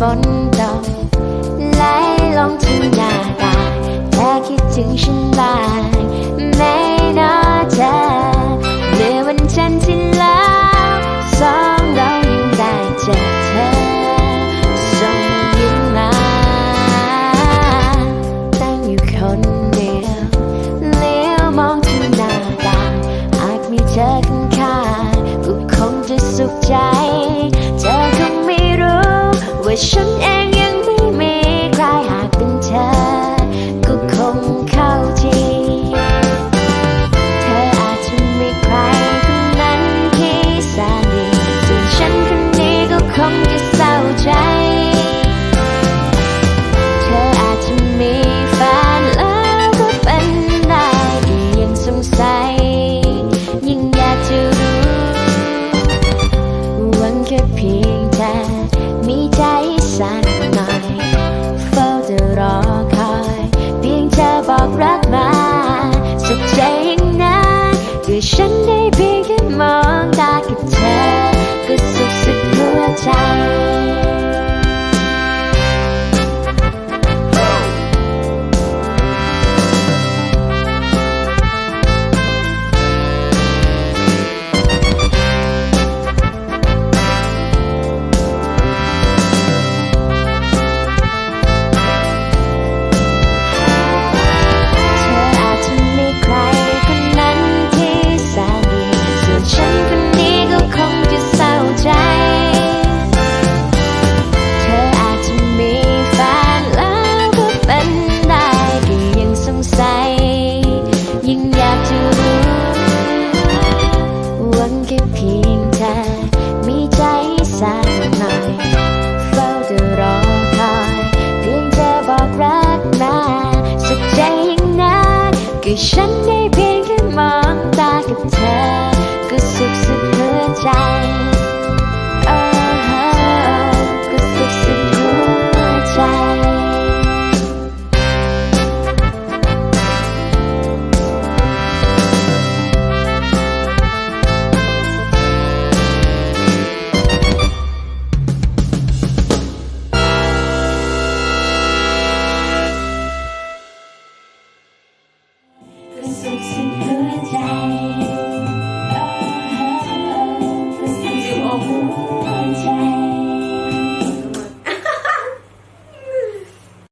ฝนตกไหลลงถึงนาตาเธอคิดถึงฉันบ้างไหมนะเธอเมื่อวันฉันที่แล้วสองเรายังได้เจอเธอส่งยิ้มมาตั้งอยู่คนเดียวเลี้ยวมองที่หนาตาหากมีเธอข้างๆก็คงจะสุขใจ I'm sorry. สักหน่อยเฝ้าจะรอคอย เพียงเธอบอกรักมาสุขใจนะด้วยฉันได้ แสนนายเฝ้าจะรอคอยเพียงเธอบอกรักมาสุขใจยิ่งนักก็ฉันได้เพียงแค่มองตากับเธอก็สุข sexy